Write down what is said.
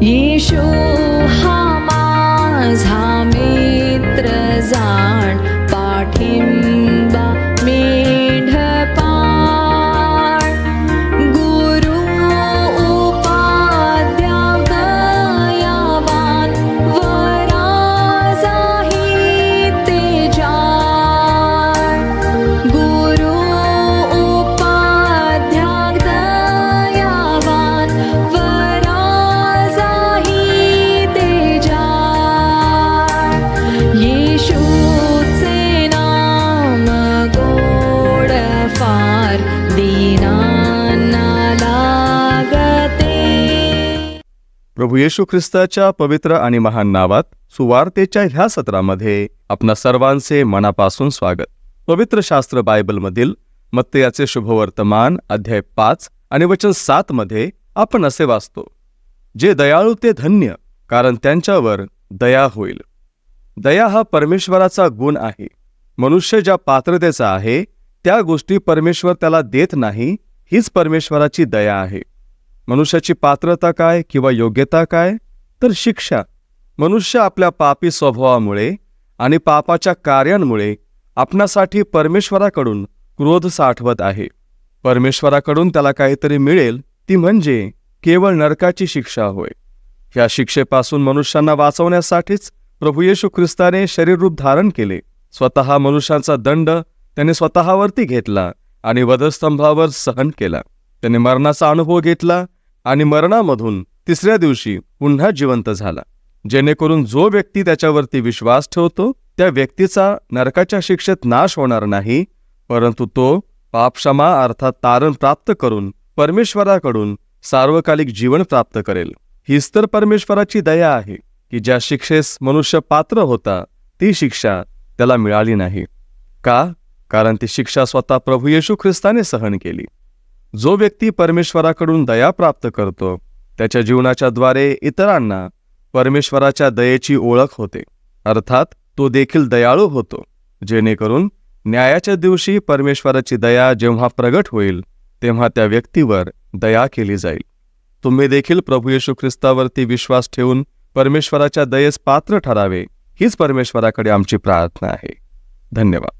一束 प्रभू येशू ख्रिस्ताच्या पवित्र आणि महान नावात सुवार्तेच्या ह्या सत्रामध्ये आपणा सर्वांचे मनापासून स्वागत. पवित्र शास्त्र बायबलमधील मत्तयाचे शुभवर्तमान अध्याय पाच आणि वचन सात मध्ये आपण असे वाचतो जे दयाळू ते धन्य कारण त्यांच्यावर दया होईल. दया हा परमेश्वराचा गुण आहे. मनुष्य ज्या पात्रतेचा आहे त्या गोष्टी परमेश्वर त्याला देत नाही हीच परमेश्वराची दया आहे. मनुष्याची पात्रता काय किंवा योग्यता काय? तर शिक्षा. मनुष्य आपल्या पापी स्वभावामुळे आणि पापाच्या कार्यांमुळे आपणासाठी परमेश्वराकडून क्रोध साठवत आहे. परमेश्वराकडून त्याला काहीतरी मिळेल ती म्हणजे केवळ नरकाची शिक्षा होय. ह्या शिक्षेपासून मनुष्यांना वाचवण्यासाठीच प्रभू येशू ख्रिस्ताने शरीररूप धारण केले. स्वतः मनुष्यांचा दंड त्याने स्वतःवरती घेतला आणि वधस्तंभावर सहन केला. त्याने मरणाचा अनुभव घेतला आणि मरणामधून तिसऱ्या दिवशी पुन्हा जिवंत झाला. जेणेकरून जो व्यक्ती त्याच्यावरती विश्वास ठेवतो त्या व्यक्तीचा नरकाच्या शिक्षेत नाश होणार नाही परंतु तो पापक्षमा अर्थात तारण प्राप्त करून परमेश्वराकडून सार्वकालिक जीवन प्राप्त करेल. हीच तर परमेश्वराची दया आहे की ज्या शिक्षेस मनुष्य पात्र होता ती शिक्षा त्याला मिळाली नाही. का? कारण ती शिक्षा स्वतः प्रभू येशू ख्रिस्ताने सहन केली. जो व्यक्ती परमेश्वराकडून दया प्राप्त करतो त्याच्या जीवनाच्या द्वारे इतरांना परमेश्वराच्या दयेची ओळख होते. अर्थात तो देखील दयाळू होतो जेणेकरून न्यायाच्या दिवशी परमेश्वराची दया जेव्हा प्रगट होईल तेव्हा त्या व्यक्तीवर दया केली जाईल. तुम्ही देखील प्रभू येशू ख्रिस्तावरती विश्वास ठेवून परमेश्वराच्या दयेस पात्र ठरावे हीच परमेश्वराकडे आमची प्रार्थना आहे. धन्यवाद.